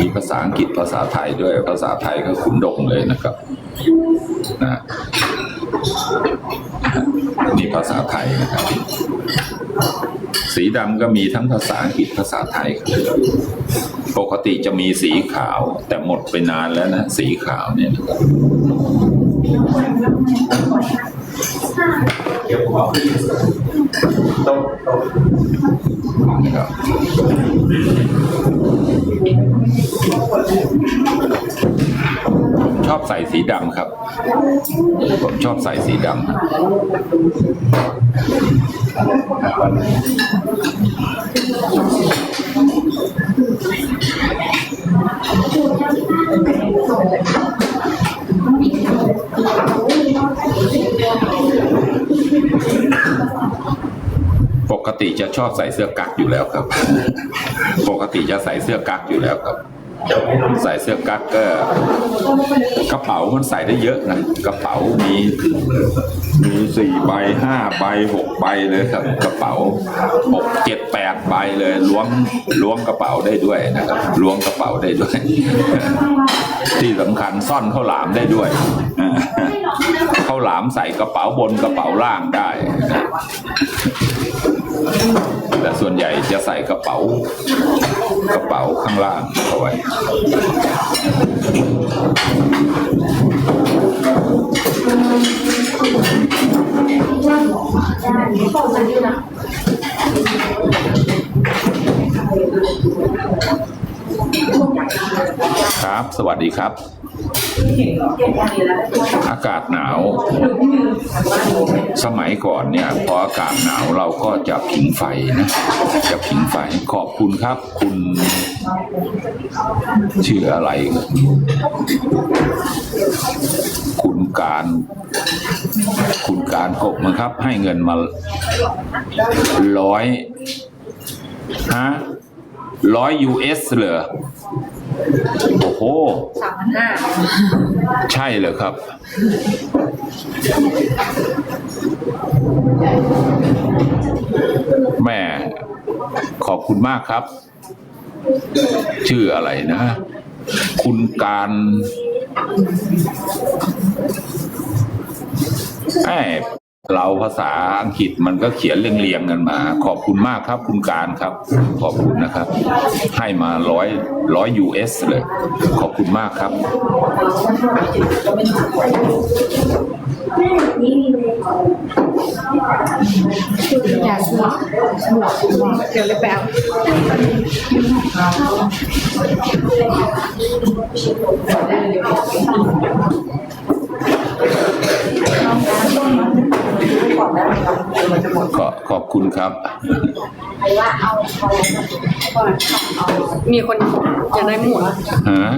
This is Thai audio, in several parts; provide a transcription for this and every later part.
มีภาษาอังกฤษภาษาไทยด้วย ภาษาไทยก็ขุนดงเลยนะครับนะนี่ภาษาไทยนะครับ สีดำก็มีทั้งภาษาอังกฤษภาษาไทยครับปกติจะมีสีขาว แต่หมดไปนานแล้วนะ สีขาวเนี่ยนะครับ นะครับชอบใส่สีดำครับผมชอบใส่สีดำ ติจะชอบใส่เสื้อกั๊กอยู่แล้วครับ ปกติจะใส่เสื้อกั๊กอยู่แล้วครับใส่เสื้อกั๊กก็กระเป๋ามันใส่ได้เยอะนะกระเป๋ามีมีสี่ใบห้าใบหกใบเลยครับ กระเป๋าหกเจ็ดแปดใบเลยล้วงล้วงกระเป๋าได้ด้วยนะครับล้วงกระเป๋าได้ด้วย ที่สำคัญซ่อนข้าวหลามได้ด้วยข้าวหลามใส่กระเป๋าบนกระเป๋าล่างได้ แต่ส่วนใหญ่จะใส่กระเป๋ากระเป๋าข้างล่างเอาไว้ครับ สวัสดีครับ อากาศหนาว สมัยก่อนเนี่ยพออากาศหนาวเราก็จะผิงไฟนะจะผิงไฟขอบคุณครับ คุณชื่ออะไร คุณการ คุณการกบนะครับ ให้เงินมาร้อยฮะ ร้อย US เหรอโอ้โหสามพันห้าใช่เหรอครับ แม่ขอบคุณมากครับ ชื่ออะไรนะ คุณการแอบ เราภาษาอังกฤษมันก็เขียนเรียงๆกันมา ขอบคุณมากครับคุณการครับ ขอบคุณนะครับ ให้มาร้อยร้อย US เลย ขอบคุณมากครับ อยากซื้อหมวกหมวกเดี๋ยวเลยแป๊บ ขอขอบคุณครับ มีคนอยากได้หมวกฮะ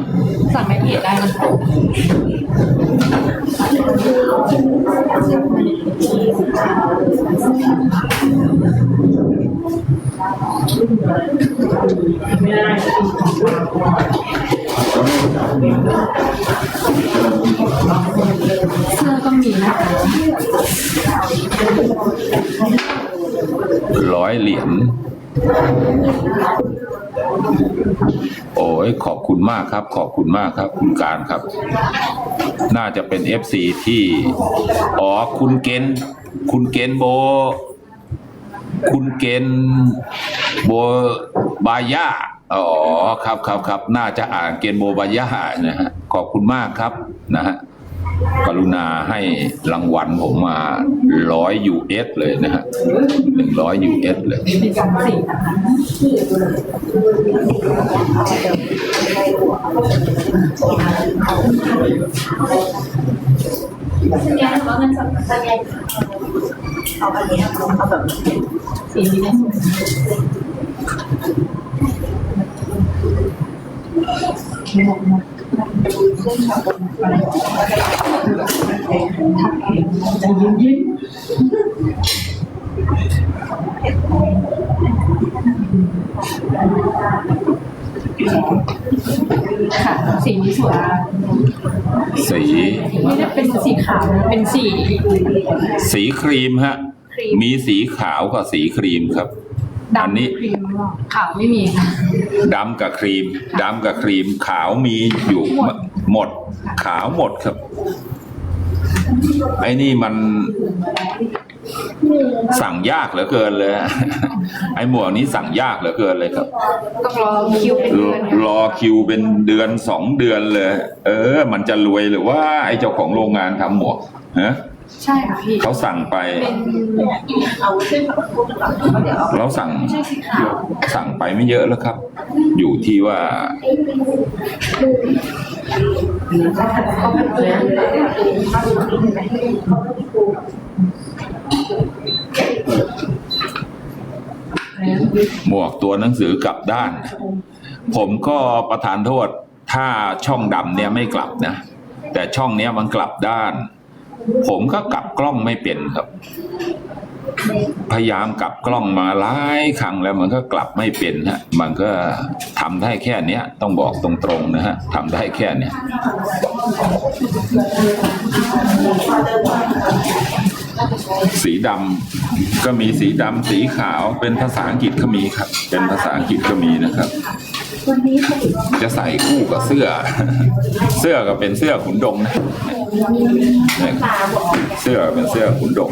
สั่งในเพจได้นะ ยเหรียญ โอ้ยขอบคุณมากครับ ขอบคุณมากครับ คุณการครับ น่าจะเป็นเอฟซีที่ อ๋อ คุณเกณฑ์คุณเกณฑ์โบ คุณเกณฑ์โบบายาอ๋อครับครับครับ น่าจะอ่านเกณฑ์โบบายานะฮะ ขอบคุณมากครับนะฮะ กรุณาให้รางวัลผมมาร้อยยูเอสเลยนะฮะหนึ่งร้อยยูเอสเลยมีสองสีนะคะสัญญาว่าเงินสดสัญญาเอาอันนี้เอาแบบสีนี้ได้หมดจะ ยิ้มยิ้มค่ะ สีนี้สวยสีไม่ได้เป็นสีขาวนะเป็นสีสีครีมฮะครีมมีสีขาวกับสีครีมครับดำอันนี้ครีมหรอขาวไม่มีค่ะ ดำกับครีม ดำกับครีม ขาวมีอยู่หมดหมดขาวหมดครับ ไอ้นี่มันสั่งยากเหลือเกินเลย ไอ้หมวกนี้สั่งยากเหลือเกินเลยครับ ต้องรอคิวเป็นรเดือนค่ะรอคิวเป็นเดือนสองเดือนเลย เออ มันจะรวยหรือว่า ไอ้เจ้าของโรงงานทำหมวกฮะ ใช่ค่ะพี่ เขาสั่งไป เป็นเอาขึ้นมาพูดก่อนแล้วเดี๋ยวเราสั่งไม่ใช่สีขาวสั่งไปไม่เยอะแล้วครับ อยู่ที่ว่า เขาเป็นเนื้อหมวกตัวหนังสือกลับด้าน ผมก็ประทานโทษ ถ้าช่องดำเนี่ยไม่กลับนะ แต่ช่องเนี้ยมันกลับด้าน ผมก็กลับกล้องไม่เป็นครับ พยายามกลับกล้องมาหลายครั้งแล้วมันก็กลับไม่เป็นฮะ มันก็ทำได้แค่เนี้ย ต้องบอกตรงๆนะฮะทำได้แค่เนี้ยสีดำก็มีสีดำสีขาวเป็นภาษาอังกฤษก็มีครับ เป็นภาษาอังกฤษก็มีนะครับ จะใส่คู่กับเสื้อ เสื้อก็เป็นเสื้อขุนดงนะเสื้อเป็นเสื้อขุนดง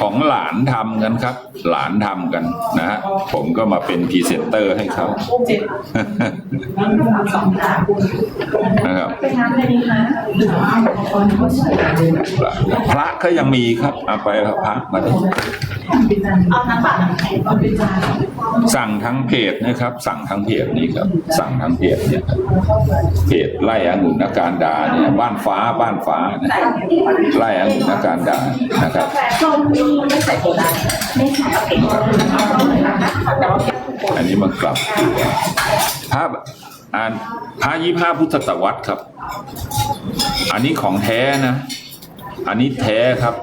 ของหลานทำกันครับ หลานทำกันนะฮะผมก็มาเป็นพรีเซนเตอร์ให้เขานะครับพระก็ยังมีครับเอาไปพระมาดิเอาน้ำเปล่าน้ำแข็งเอาไปจานสั่งทั้งเพจนะครับ สั่งทั้งเพจนี้ครับ สั่งทั้งเพจเนี่ยเพจไล่องุ่นอาการดาเนี่ยบ้านฟ้าบ้านฟ้านะไล่องุ่นอาการดานะครับส้มนี่ไม่ใส่โซดาไม่ใส่เอาเก็บเอาเอาเลยนะคะแต่ว่าเก็บอันนี้มันกลับภาพอ่านพระยี่ห้าพุทธศตวรรษครับ อันนี้ของแท้นะ อันนี้แท้ครับ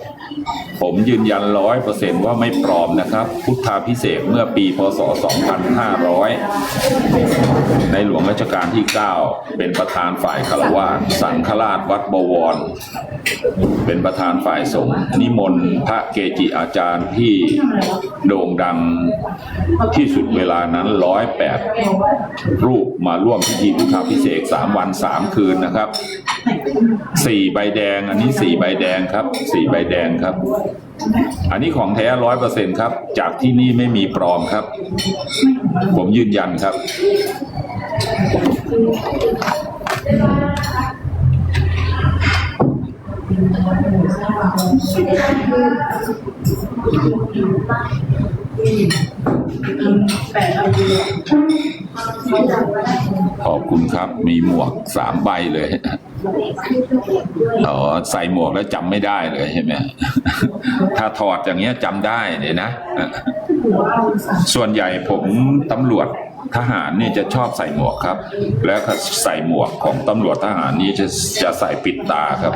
ผมยืนยันร้อยเปอร์เซนว่าไม่ปลอมนะครับ พุทธาพิเศษเมื่อปีพศ2500ในห หลวงรัชกาลที่ 9 เป็นประธานฝ่ายคารวะสังฆราชวัดบวร เป็นประธานฝ่ายสงฆ์นิมนต์พระเกจิอาจารย์ที่โด่งดังที่สุดเวลานั้นร้อยแปดรูปมาร่วมพิธีพุทธาพิเศษกสามวันสามคืนนะครับสี่ใบแดงอันนี้สี่ใบแดงครับสี่ใบแดงครับ อันนี้ของแท้ร้อยเปอร์เซ็นครับ จากที่นี่ไม่มีปลอมครับ ผมยืนยันครับขอบ คุณครับ มีหมวกสามใบเลยอ๋อใส่หมวกแล้วจำไม่ได้เลยใช่ไหมถ้าถอดอย่างเงี้ยจำได้เลยนะ ส่วนใหญ่ผมตำรวจทหารนี่จะชอบใส่หมวกครับ แล้วก็ใส่หมวกของตำรวจทหารนี้จะจะใส่ปิดตาครับ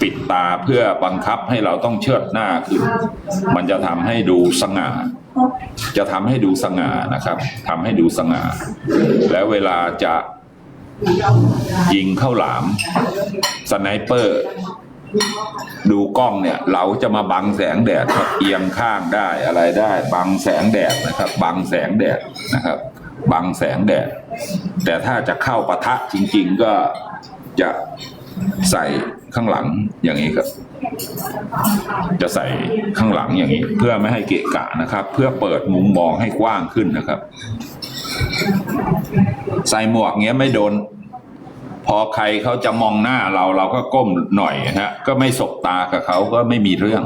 ปิดตาเพื่อบังคับให้เราต้องเชิดหน้าขึ้น มันจะทำให้ดูสง่า จะทำให้ดูสง่านะครับทำให้ดูสง่า แล้วเวลาจะ ยิงเข้าหลาม สไนเปอร์ ดูกล้องเนี่ย เราจะมาบังแสงแดดครับเอียงข้างได้อะไรได้ บังแสงแดดนะครับ บังแสงแดดนะครับ บังแสงแดด แต่ถ้าจะเข้าปะทะจริง ๆ ก็จะใส่ข้างหลังอย่างนี้ครับ จะใส่ข้างหลังอย่างนี้ เพื่อไม่ให้เกะกะนะครับ เพื่อเปิดมุมมองให้กว้างขึ้นนะครับ ใส่หมวกเงี้ยไม่โดน พอใครเขาจะมองหน้าเราเราก็ก้มหน่อยฮะ ก็ไม่สบตากับเขาก็ไม่มีเรื่อง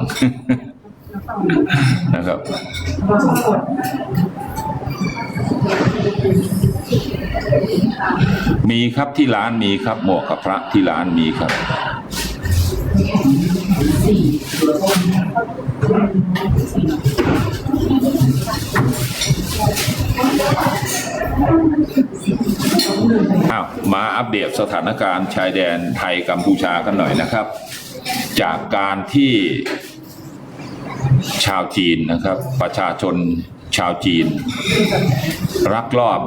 นะครับมีครับที่ร้านมีครับ หมวกกับพระที่ร้านมีครับ อ้าวมาอัปเดตสถานการณ์ชายแดนไทยกัมพูชากันหน่อยนะครับ จากการที่ชาวจีนนะครับ ประชาชนชาวจีน รักลอบ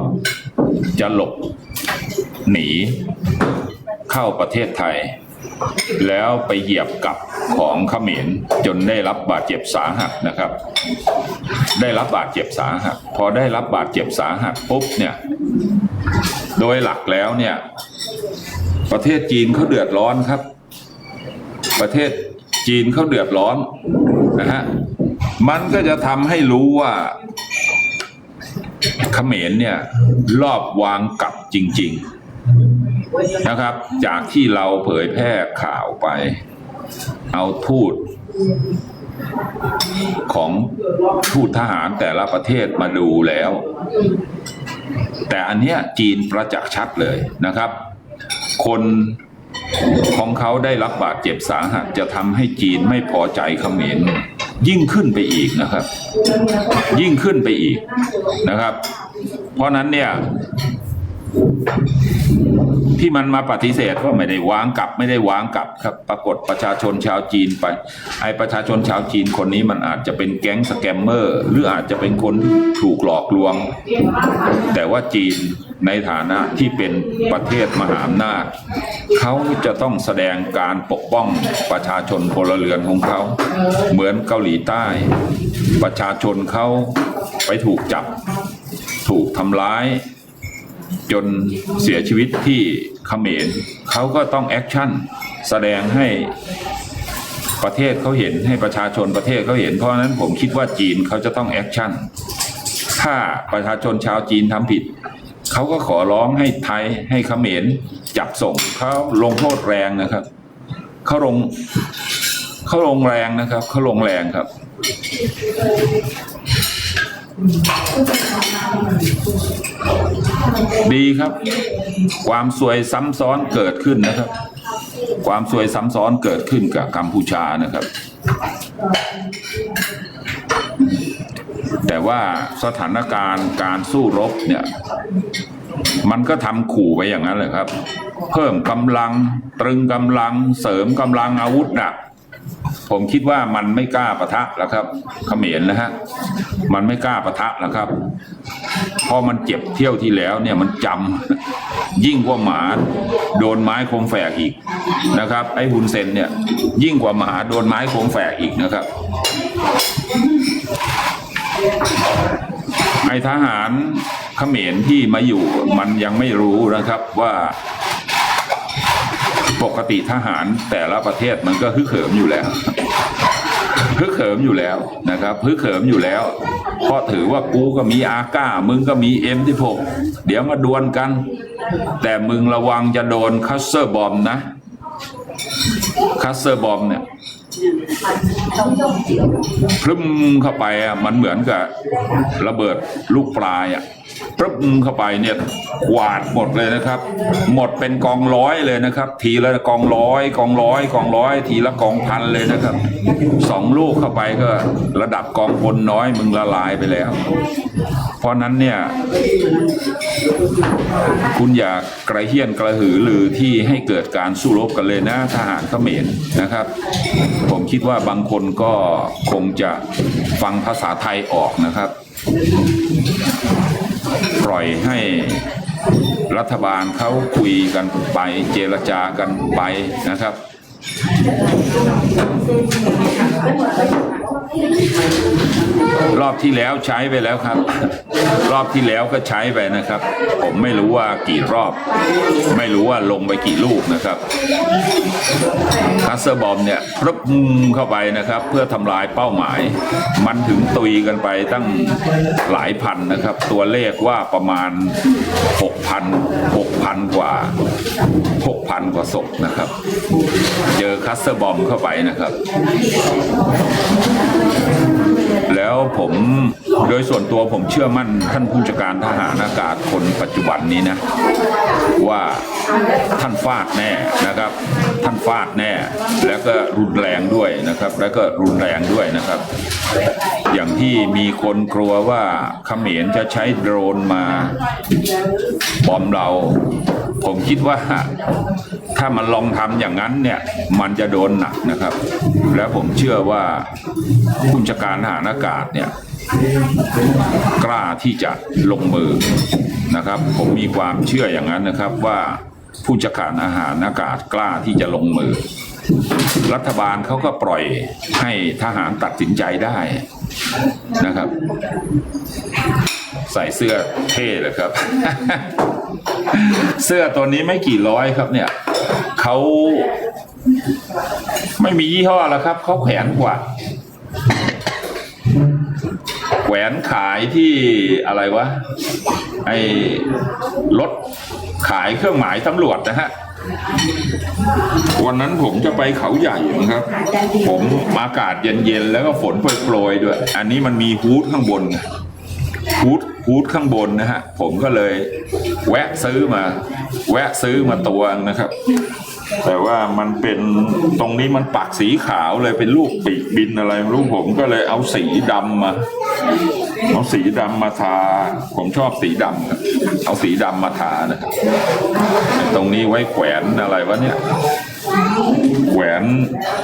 จะหลบหนีเข้าประเทศไทย แล้วไปเหยียบกับ ของเขมรจนได้รับบาดเจ็บสาหัสนะครับ ได้รับบาดเจ็บสาหัส พอได้รับบาดเจ็บสาหัสปุ๊บเนี่ย โดยหลักแล้วเนี่ย ประเทศจีนเขาเดือดร้อนครับ ประเทศจีนเขาเดือดร้อนนะฮะมันก็จะทำให้รู้ว่าเขมรเนี่ยรอบวางกลับจริง ๆ นะครับ จากที่เราเผยแพร่ข่าวไป เอาทูตของทูตทหารแต่ละประเทศมาดูแล้ว แต่อันเนี้ยจีนประจักษ์ชัดเลยนะครับ คนของเขาได้รับบาดเจ็บสาหัสจะทำให้จีนไม่พอใจเขมรยิ่งขึ้นไปอีกนะครับ ยิ่งขึ้นไปอีกนะครับ เพราะนั้นเนี่ย ที่มันมาปฏิเสธว่าไม่ได้วางกลับ ไม่ได้วางกลับครับ ปรากฏประชาชนชาวจีนไป ไอประชาชนชาวจีนคนนี้มันอาจจะเป็นแก๊งสแกมเมอร์ หรืออาจจะเป็นคนที่ถูกหลอกลวง แต่ว่าจีนในฐานะที่เป็นประเทศมหาอำนาจเขาจะต้องแสดงการปกป้องประชาชนพลเรือนของเขา เหมือนเกาหลีใต้ ประชาชนเขาไปถูกจับ ถูกทำร้าย จนเสียชีวิตที่เขมรเขาก็ต้องแอคชั่นแสดงให้ประเทศเขาเห็นให้ประชาชนประเทศเขาเห็น เพราะฉะนั้นผมคิดว่าจีนเขาจะต้องแอคชั่น ถ้าประชาชนชาวจีนทำผิด เขาก็ขอร้องให้ไทยให้เขมรจับส่งเขาลงโทษแรงนะครับเขาลงเขาลงแรงนะครับเขาลงแรงครับ ดีครับ ความสวยซ้ำซ้อนเกิดขึ้นนะครับ ความสวยซ้ำซ้อนเกิดขึ้นกับกัมพูชานะครับ แต่ว่าสถานการณ์การสู้รบเนี่ย มันก็ทำขู่ไปอย่างนั้นเลยครับ เพิ่มกำลังตรึงกำลังเสริมกำลังอาวุธหนัก ผมคิดว่ามันไม่กล้าปะทะแล้วครับเขมรนะฮะมันไม่กล้าปะทะแล้วครับพอมันเจ็บเที่ยวที่แล้วเนี่ยมันจำยิ่งกว่าหมาโดนไม้คมแฝกอีกนะครับ ไอ้ฮุนเซนเนี่ยยิ่งกว่าหมาโดนไม้คมแฝกอีกนะครับ ไอ้ทหารเขมรที่มาอยู่มันยังไม่รู้นะครับว่าปกติทหารแต่ละประเทศมันก็ฮึกเหิมอยู่แล้ว ฮึกเหิมอยู่แล้วนะครับฮึกเหิมอยู่แล้วเพราะถือว่ากูก็มีอาก้า มึงก็มีเอ็มที่หกเดี๋ยวมาดวลกัน แต่มึงระวังจะโดนคัสเซอร์บอมนะคัสเซอร์บอมเนี่ย พรึมเข้าไปอะมันเหมือนกับระเบิดลูกปลายอะพรึมเข้าไปเนี่ยกวาดหมดเลยนะครับ หมดเป็นกองร้อยเลยนะครับ ทีละกองร้อยกองร้อยกองร้อย ทีละกองพันเลยนะครับสองลูกเข้าไปก็ระดับกองพลน้อยมึงละลายไปแล้ว เพราะนั้นเนี่ย คุณอย่ากระเฮี้ยนกระหือหรือที่ให้เกิดการสู้รบกันเลยนะทหารเขมรนะครับผมคิดว่าบางคนก็คงจะฟังภาษาไทยออกนะครับ ปล่อยให้รัฐบาลเขาคุยกันไปเจรจากันไปนะครับ รอบที่แล้วใช้ไปแล้วครับ รอบที่แล้วก็ใช้ไปนะครับ ผมไม่รู้ว่ากี่รอบ ไม่รู้ว่าลงไปกี่ลูกนะครับคัสเซอร์บอมเนี่ยพรึบเข้าไปนะครับ เพื่อทำลายเป้าหมาย มันถึงตุยกันไปตั้งหลายพันนะครับ ตัวเลขว่าประมาณ 6,000 6,000 กว่า 6,000 กว่าศพนะครับ เจอคัสเซอร์บอมเข้าไปนะครับแล้วผมโดยส่วนตัวผมเชื่อมั่นท่านผู้จัดการทหารอากาศคนปัจจุบันนี้นะ ว่าท่านฟาดแน่นะครับท่านฟาดแน่ แล้วก็รุนแรงด้วยนะครับ แล้วก็รุนแรงด้วยนะครับ อย่างที่มีคนกลัวว่าเขมรจะใช้โดรนมาบอมเรา ผมคิดว่าถ้ามันลองทำอย่างนั้นเนี่ย มันจะโดนหนักนะครับ แล้วผมเชื่อว่าผู้จัดการทหารอากาศเนี่ยกล้าที่จะลงมือนะครับ ผมมีความเชื่ออย่างนั้นนะครับว่า ผู้จัดการอาหารอากาศกล้าที่จะลงมือ รัฐบาลเขาก็ปล่อยให้ทหารตัดสินใจได้นะครับ ใส่เสื้อเท่เลยครับ เสื้อตัวนี้ไม่กี่ร้อยครับ เนี่ยเขาไม่มียี่ห้อแล้วครับเขาแขวนกว่าแขวนขายที่อะไรวะไอ้รถ ขายเครื่องหมายตำรวจนะฮะ วันนั้นผมจะไปเขาใหญ่นะครับ ผมอากาศเย็นๆ แล้วก็ฝนโปรยๆด้วย อันนี้มันมีฮูดข้างบนไงฮูดฮูดข้างบนนะฮะ ผมก็เลย แวะซื้อมา แวะซื้อมาตัวงนะครับ แต่ว่ามันเป็นตรงนี้มันปักสีขาวเลยเป็นลูกปีกบินอะไรไม่รู้ผมก็เลยเอาสีดำมาเอาสีดำมาทา ผมชอบสีดำครับเอาสีดำมาทานะตรงนี้ไว้แขวนอะไรวะเนี่ยแขวน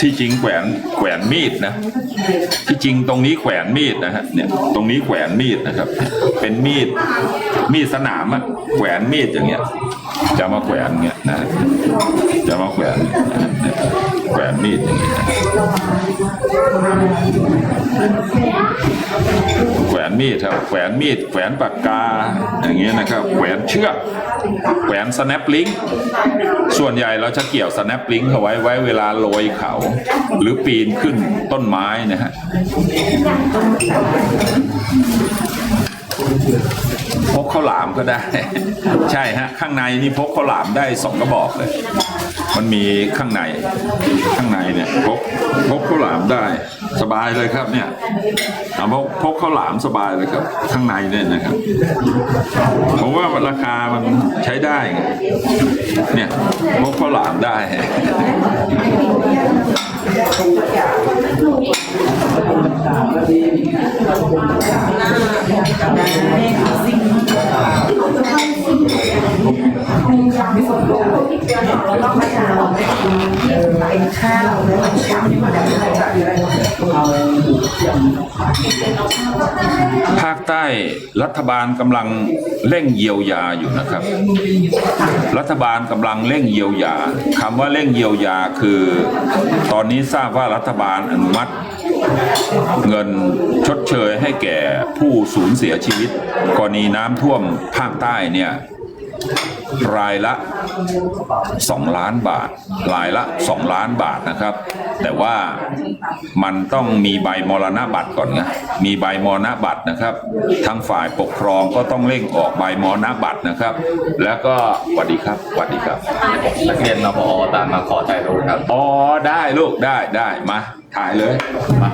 ที่จริงแขวนแขวนมีดนะ ที่จริงตรงนี้แขวนมีดนะฮะเนี่ยตรงนี้แขวนมีดนะครับ เป็นมีดมีดสนามอะแขวนมีดอย่างเงี้ย จะมาแขวนเงี้ยนะจะมาแขวนแขวนมีดอย่างเงี้ยแขวนมีดครับแขวนมีดแขวนปากกาอย่างเงี้ยนะครับแขวนเชือกแขวนสแนปลิงส่วนใหญ่เราจะเกี่ยวสแนปลิงเอาไว้ไว้เวลาโรยเขา หรือปีนขึ้นต้นไม้นะฮะ พกข้าวหลามก็ได้ ใช่ฮะ ข้างในนี่พกข้าวหลามได้สองกระบอกเลย มันมีข้างใน ข้างในเนี่ยพกพกข้าวหลามได้สบายเลยครับเนี่ยพกพกข้าวหลามสบายเลยครับ ข้างในเนี่ยนะครับผมว่าราคามันใช้ได้เนี่ยพกข้าวหลามได้ Nah, เป็นข้าวแล้วภาคใต้รัฐบาลกำลังเร่งเยียวยาอยู่นะครับ รัฐบาลกำลังเร่งเยียวยาคำว่าเร่งเยียวยาคือ ตอนนี้ทราบว่ารัฐบาลอนุมัติ เงินชดเชยให้แก่ผู้สูญเสียชีวิต กรณีน้ำท่วมภาคใต้เนี่ย รายละ 2 ล้านบาท รายละ 2 ล้านบาทนะครับ แต่ว่ามันต้องมีใบมรณบัตรก่อนไงมีใบมรณบัตรนะครับ ทางฝ่ายปกครองก็ต้องเร่งออกใบมรณบัตรนะครับ แล้วก็สวัสดีครับสวัสดีครับนักเรียนนปอตามมาขอถ่ายรูปครับอ๋อได้ลูกได้ได้มาถ่ายเลยมา